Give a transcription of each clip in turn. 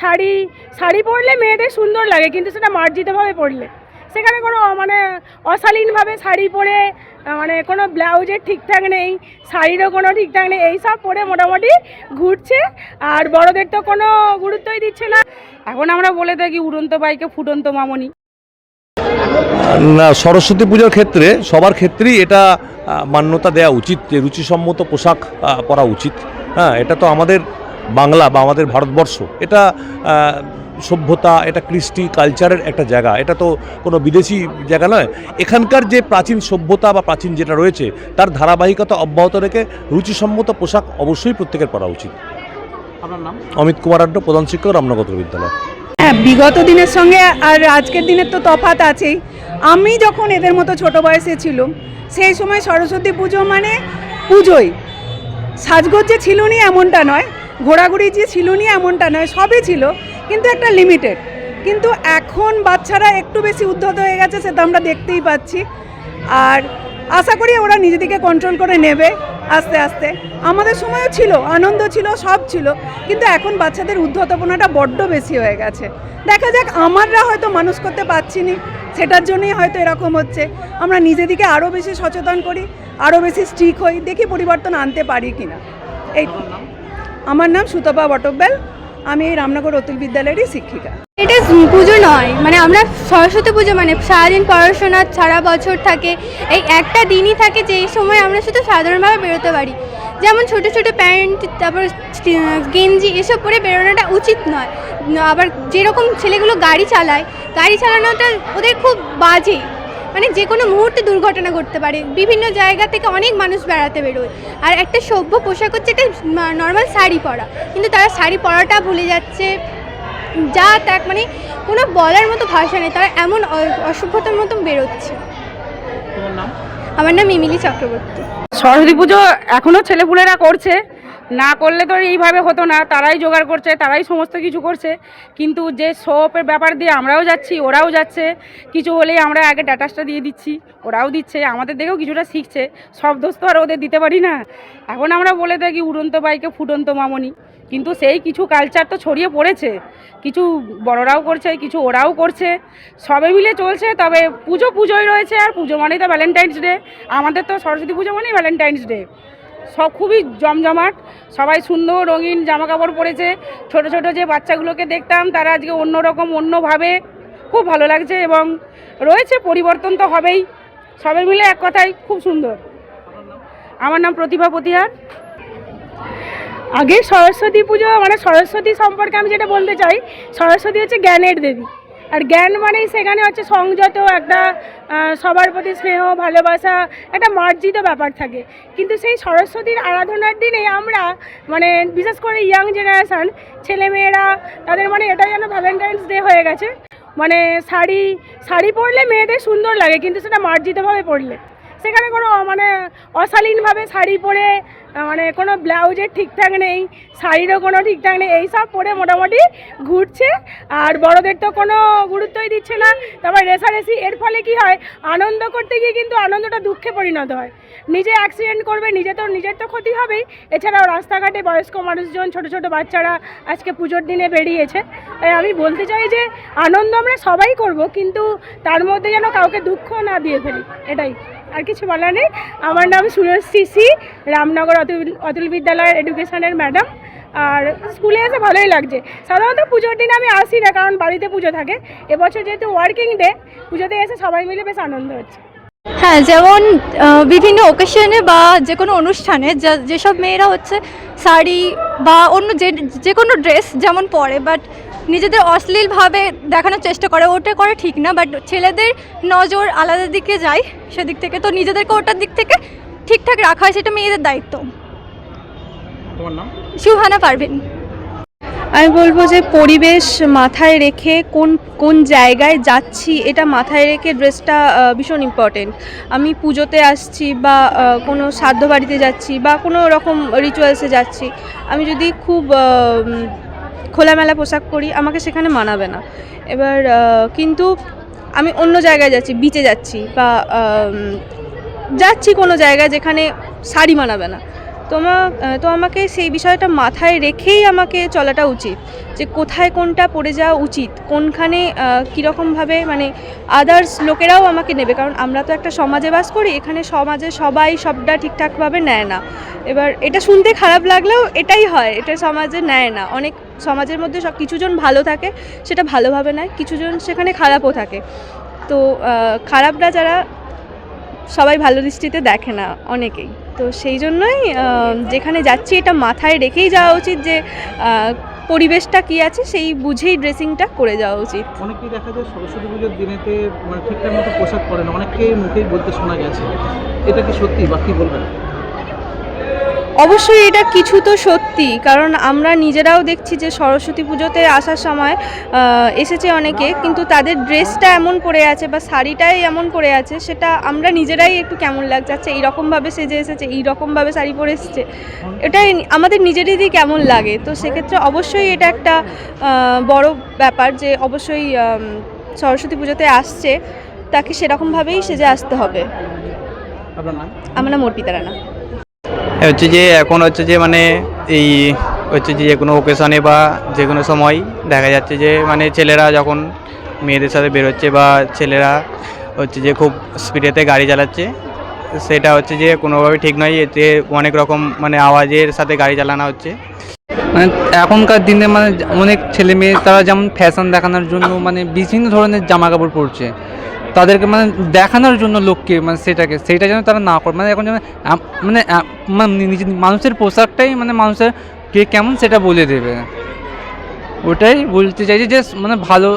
শাড়ি শাড়ি পরলে মেয়েদের সুন্দর লাগে, কিন্তু সেটা মার্জিতভাবে পরলে। সেখানে কোনো মানে অশালীনভাবে শাড়ি পরে মানে কোনো ব্লাউজের ঠিকঠাক নেই, শাড়িরও কোনো ঠিকঠাক নেই, এই সব পরে মোটামুটি ঘুরছে, আর বড়দের তো কোনো গুরুত্বই দিচ্ছে না। এখন আমরা বলে থাকি উড়ন্ত বাইকে ফুটন্ত মামনি। না, সরস্বতী পুজোর ক্ষেত্রে, সবার ক্ষেত্রেই এটা মান্যতা দেওয়া উচিত, যে রুচিসম্মত পোশাক পরা উচিত। হ্যাঁ এটা তো আমাদের বাংলা বা আমাদের ভারতবর্ষ এটা সভ্যতা এটা কৃষ্টি কালচারের একটা জায়গা। এটা তো কোনো বিদেশি জায়গা নয়। এখানকার যে প্রাচীন সভ্যতা বা প্রাচীন যেটা রয়েছে তার ধারাবাহিকতা অব্যাহত রেখে রুচিসম্মত পোশাক অবশ্যই প্রত্যেকের পরা উচিত। আপনার নাম? অমিত কুমার আড্ড প্রধান শিক্ষক রামনগর বিদ্যালয়। হ্যাঁ বিগত দিনের সঙ্গে আর আজকের দিনের তো তফাৎ আছেই। আমি যখন এদের মতো ছোট বয়সে ছিলাম সেই সময় সরস্বতী পুজো মানে পুজোই। সাজগোজ যে ছিল নি এমনটা নয় ঘোরাঘুরি যে ছিল নি এমনটা নয়, সবই ছিল, কিন্তু একটা লিমিটেড কিন্তু এখন বাচ্চারা একটু বেশি উদ্ধত হয়ে গেছে, সেটা আমরা দেখতেই পাচ্ছি। আর আশা করি ওরা নিজেদেরকে কন্ট্রোল করে নেবে আস্তে আস্তে। আমাদের সময়ও ছিল, আনন্দ ছিল, সব ছিল, কিন্তু এখন বাচ্চাদের উদ্ধতপনাটা বড্ড বেশি হয়ে গেছে। দেখা যাক, আমাররা হয়তো মানুষ করতে পারছি নি, সেটার জন্যই হয়তো এরকম হচ্ছে। আমরা নিজেদিকে আরও বেশি সচেতন করি আরও বেশি স্ট্রিক হই, দেখি পরিবর্তন আনতে পারি কিনা। এই আমার নাম সুতপা বটব্যাল আমি এই রামনগর অতুল বিদ্যালয়েরই শিক্ষিকা। এটা পুজো নয় মানে আমরা সরস্বতী পুজো মানে সারাদিন পড়াশোনা, সারা বছর থাকে, এই একটা দিনই থাকে যেই সময় আমরা শুধু সাধারণভাবে বেরোতে পারি। যেমন ছোট ছোট প্যান্ট, তারপর গেঞ্জি, এসব পরে বেরোনোটা উচিত নয়। আবার যেরকম ছেলেগুলো গাড়ি চালায়, গাড়ি চালানোটা ওদের খুব বাজে। মানে যে কোনো মুহূর্তে দুর্ঘটনা ঘটতে পারে। বিভিন্ন জায়গা থেকে অনেক মানুষ বেড়াতে বেরোয়। আর একটা সভ্য পোশাক হচ্ছে একটা নর্মাল শাড়ি পরা। কিন্তু তারা শাড়ি পরাটা ভুলে যাচ্ছে। যা তাক মানে কোনো বলার মতো ভাষা নেই। তারা এমন অসভ্যতার মতো বেরোচ্ছে। আমার নাম ইমিলি চক্রবর্তী। সরস্বতী পুজো এখনও ছেলেপুলেরা করছে। না করলে তো এইভাবে হতো না, তারাই জোগাড় করছে, তারাই সমস্ত কিছু করছে। কিন্তু যে সোপের ব্যাপার দিয়ে আমরাও যাচ্ছি, ওরাও যাচ্ছে। কিছু হলেই আমরা আগে ড্যাটাসটা দিয়ে দিচ্ছি, ওরাও দিচ্ছে, আমাদের দেখেও কিছুটা শিখছে। সব দোষ তো আর ওদের দিতে পারি না। এখন আমরা বলে থাকি উড়ন্ত বাইকে ফুটন্ত মামনি। কিন্তু সেই কিছু কালচার তো ছড়িয়ে পড়েছে। কিছু বড়রাও করছে, কিছু ওরাও করছে। সবে মিলে চলছে, তবে পুজো পুজোই রয়েছে আর পুজো মানেই তো ভ্যালেন্টাইন্স ডে আমাদের তো সরস্বতী পুজো মানেই ভ্যালেন্টাইন্স ডে সব খুবই জমজমাট, সবাই সুন্দর রঙিন জামা কাপড় পরেছে, ছোট ছোট যে বাচ্চাগুলোকে দেখতাম তারা আজকে অন্যরকম, অন্যভাবে, খুব ভালো লাগছে এবং রয়েছে, পরিবর্তন তো হবেই সবাই মিলে এক কথায় খুব সুন্দর। আমার নাম প্রতিভা প্রতিহার আগে সরস্বতী পুজো মানে সরস্বতী সম্পর্কে আমি যেটা বলতে চাই, সরস্বতী হচ্ছে জ্ঞানের দেবী। আর জ্ঞান মানেই সেখানে হচ্ছে সংযত, একটা সবার প্রতি স্নেহ, ভালোবাসা, একটা মার্জিত ব্যাপার থাকে। কিন্তু সেই সরস্বতীর আরাধনার দিনে আমরা মানে বিশেষ করে ইয়াং জেনারেশান ছেলেমেয়েরা, তাদের মানে এটা যেন ভ্যালেন্টাইন্স ডে হয়ে গেছে। মানে শাড়ি শাড়ি পরলে মেয়েদের সুন্দর লাগে, কিন্তু সেটা মার্জিতভাবে পরলে। সেখানে কোনো মানে অশালীনভাবে শাড়ি পরে মানে কোনো ব্লাউজের ঠিকঠাক নেই, শাড়িরও কোনো ঠিকঠাক নেই, এই সব পরে মোটামুটি ঘুরছে। আর বড়দের তো কোনো গুরুত্বই দিচ্ছে না। তারপর রেসারেসি এর ফলে কি হয়, আনন্দ করতে গিয়ে কিন্তু আনন্দটা দুঃখে পরিণত হয়। নিজে অ্যাক্সিডেন্ট করবে, নিজে তো, নিজের তো ক্ষতি হবেই। এছাড়াও রাস্তাঘাটে বয়স্ক মানুষজন, ছোট ছোট বাচ্চারা আজকে পুজোর দিনে বেরিয়েছে। তাই আমি বলতে চাই যে, আনন্দ আমরা সবাই করব, কিন্তু তার মধ্যে যেন কাউকে দুঃখ না দিয়ে ফেলি, এটাই। আর কিছু বলার নেই। আমার নাম সুরজ সিসি, রামনগর অতুল অতুল বিদ্যালয়ের এডুকেশনের ম্যাডাম আর স্কুলে এসে ভালোই লাগছে। সাধারণত পুজোর দিন আমি আসি না, কারণ বাড়িতে পুজো থাকে। এবছর যেহেতু ওয়ার্কিং ডে পুজোতে এসে সবাই মিলে বেশ আনন্দ হচ্ছে। হ্যাঁ যেমন বিভিন্ন ওকেশনে বা যে কোনো অনুষ্ঠানে যা- যেসব মেয়েরা হচ্ছে শাড়ি বা অন্য যে যে কোনো ড্রেস যেমন পরে বাট নিজেদের অশ্লীলভাবে দেখানোর চেষ্টা করে ওটা করা ঠিক না বাট ছেলেদের নজর আলাদা দিকে যায় সেদিক থেকে তো নিজেদেরকে ওটার দিক থেকে ঠিকঠাক রাখা হয় সেটা মেয়েদের দায়িত্ব। তোমার নাম? সুহানা পারভিন। আমি বলব যে পরিবেশ মাথায় রেখে কোন কোন জায়গায় যাচ্ছি, এটা মাথায় রেখে ড্রেসটা ভীষণ ইম্পর্টেন্ট আমি পুজোতে আসছি বা কোনো শ্রাদ্ধ বাড়িতে যাচ্ছি বা কোনো রকম রিচুয়ালসে যাচ্ছি, আমি যদি খুব খোলামেলা পোশাক পরি, আমাকে সেখানে মানাবে না। এবার কিন্তু আমি অন্য জায়গায় যাচ্ছি বিচে যাচ্ছি বা যাচ্ছি কোনো জায়গায় যেখানে শাড়ি মানাবে না। তোমা তো আমাকে সেই বিষয়টা মাথায় রেখেই আমাকে চলাটা উচিত, যে কোথায় কোনটা পড়ে যাওয়া উচিত, কোনখানে কীরকমভাবে মানে আদার্স লোকেরাও আমাকে নেবে। কারণ আমরা তো একটা সমাজে বাস করি, এখানে সমাজে সবাই সবটা ঠিকঠাকভাবে নেয় না। এবার এটা শুনতে খারাপ লাগলেও এটাই হয়, এটা সমাজে নেয় না। অনেক সমাজের মধ্যে সব কিছুজন ভালো থাকে, সেটা ভালোভাবে নেয়, কিছুজন সেখানে খারাপও থাকে। তো খারাপরা যারা সবাই ভালো দৃষ্টিতে দেখে না অনেকেই। তো সেই জন্যই যেখানে যাচ্ছি এটা মাথায় রেখেই যাওয়া উচিত যে পরিবেশটা কি আছে সেই বুঝেই ড্রেসিংটা করে যাওয়া উচিত। অনেকেই দেখা যায় সরস্বতী পুজোর দিনেতে মানে ঠিকঠাক মতো পোশাক পরে না, অনেকেই মুখেই বলতে শোনা গেছে। এটা কি সত্যি বা কি বলবেন? অবশ্যই এটা কিছু তো সত্যি কারণ আমরা নিজেরাও দেখছি যে সরস্বতী পুজোতে আসার সময় এসেছে অনেকে কিন্তু তাদের ড্রেসটা এমন পরে আছে বা শাড়িটাই এমন পরে আছে সেটা আমরা নিজেরাই একটু কেমন লাগছে আচ্ছা এইরকমভাবে সেজে এসেছে এইরকমভাবে শাড়ি পরে এসেছে এটাই আমাদের নিজেদেরই কেমন লাগে তো সেক্ষেত্রে অবশ্যই এটা একটা বড় ব্যাপার যে অবশ্যই সরস্বতী পুজোতে আসছে তাকে সেরকমভাবেই সেজে আসতে হবে। আমার নাম অর্পিতা রানা। হচ্ছে যে এখন হচ্ছে যে মানে এই হচ্ছে যে যে কোনো ওকেশনে বা যে কোনো সময় দেখা যাচ্ছে যে মানে ছেলেরা যখন মেয়েদের সাথে বেরোচ্ছে বা ছেলেরা হচ্ছে যে খুব স্পিডেতে গাড়ি চালাচ্ছে, সেটা হচ্ছে যে কোনোভাবে ঠিক নয়। এতে অনেক রকম মানে আওয়াজের সাথে গাড়ি চালানো হচ্ছে। মানে এখনকার দিনে মানে অনেক ছেলে মেয়ে তারা যেমন ফ্যাশন দেখানোর জন্য মানে বিভিন্ন ধরনের জামা কাপড় পরছে তাদেরকে মানে দেখানোর জন্য লোককে মানে সেটাকে সেইটা যেন তারা না করে। মানে এখন যেন মানে মানে নিজের মানুষের পোশাকটাই মানে মানুষের কে কেমন সেটা বলে দেবে। ওটাই বলতে চাইছি যে মানে ভালো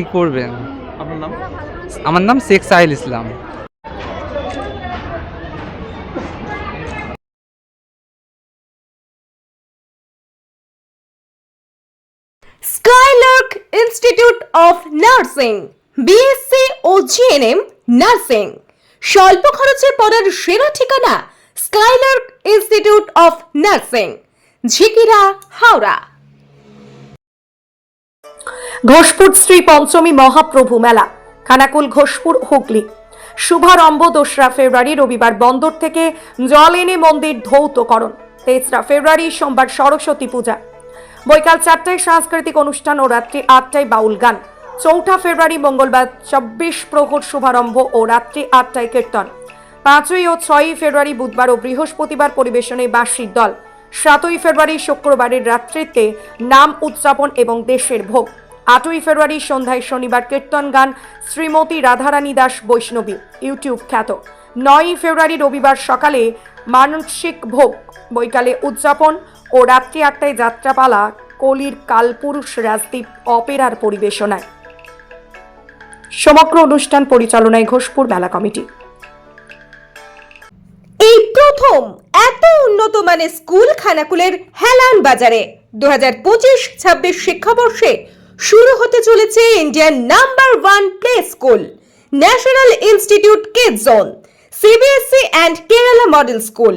ই করবে আমার নাম Sheikh Sahil Islam. Institute of nursing BSc O GNM nursing স্বল্প খরচে পড়ার সেরা ঠিকানা Skylark institute of nursing Jhikira, Howrah. Ghoshpur Shri Panchami Mahaprabhu মেলা, খানাকুল, ঘোষপুর, হুগলি। শুভারম্ভ দোসরা ফেব্রুয়ারি রবিবার বন্দর থেকে জল এনে মন্দির ধৌতকরণ। তেসরা ফেব্রুয়ারি সোমবার সরস্বতী পূজা। বৈকাল চারটায় সাংস্কৃতিক অনুষ্ঠান ও রাত্রি আটটায় বাউল গান। চৌঠা ফেব্রুয়ারি মঙ্গলবার চব্বিশ প্রহর শুভারম্ভ ও রাত্রি আটটায় কীর্তন। পাঁচই ও ছয়ই ফেব্রুয়ারি বুধবার ও বৃহস্পতিবার পরিবেশনে বার্ষিক দল। সাতই ফেব্রুয়ারি শুক্রবারের রাত্রিতে নাম উদযাপন এবং দেশের ভোগ। আটই ফেব্রুয়ারি সন্ধ্যায় শনিবার কীর্তন গান শ্রীমতী রাধারানী দাস বৈষ্ণবী, ইউটিউব খ্যাত। নয়ই ফেব্রুয়ারি রবিবার সকালে মানসিক ভোগ। বৈকালে উদযাপন ও রাত্রি আটটায় যাত্রাপালা কলির কালপুরুষ রাজদ্বীপ অপেরার পরিবেশনায়। সমগ্র অনুষ্ঠান পরিচালনায় ঘোষপুর মেলা কমিটি। এই প্রথম এত উন্নত মানের স্কুল খানাকুলের হেলান বাজারে দু হাজার পঁচিশ ছাব্বিশ শিক্ষাবর্ষে শুরু হতে চলেছে Indian number one play school, national institute kid zone CBSE and Kerala model school.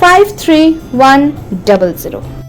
53100